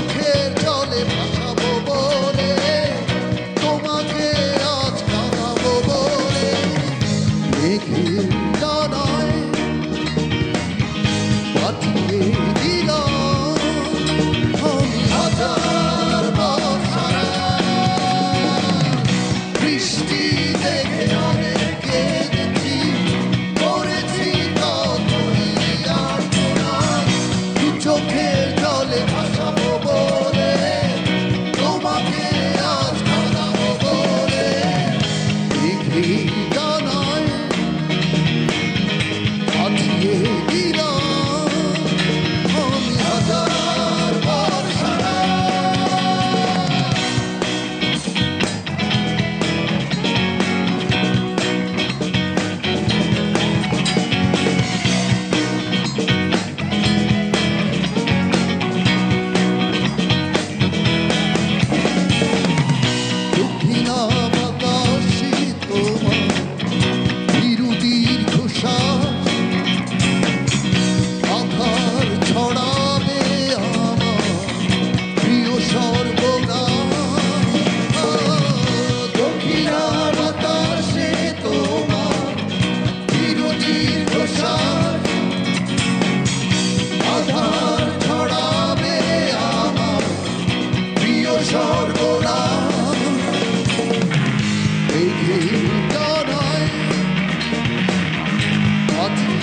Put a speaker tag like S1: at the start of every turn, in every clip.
S1: চোখের জলে ভাসাবো বলে, তোমাকে আজ কাঁদাবো বলে। মেঘের ডানায় পাঠিয়ে দিলাম আমি হাজার বৃষ্টি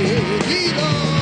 S1: olvidar.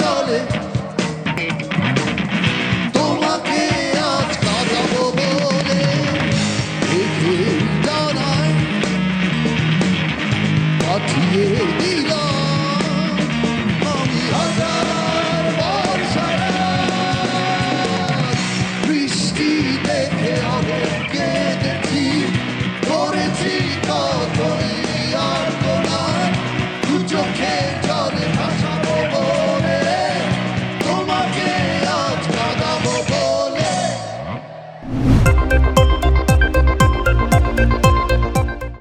S1: চলে। তোমাকে আজ কাটাবো বলে জানায় পাঠিয়ে দিলাম আমি হাজার বর্ষার বৃষ্টি দেখে আমাকে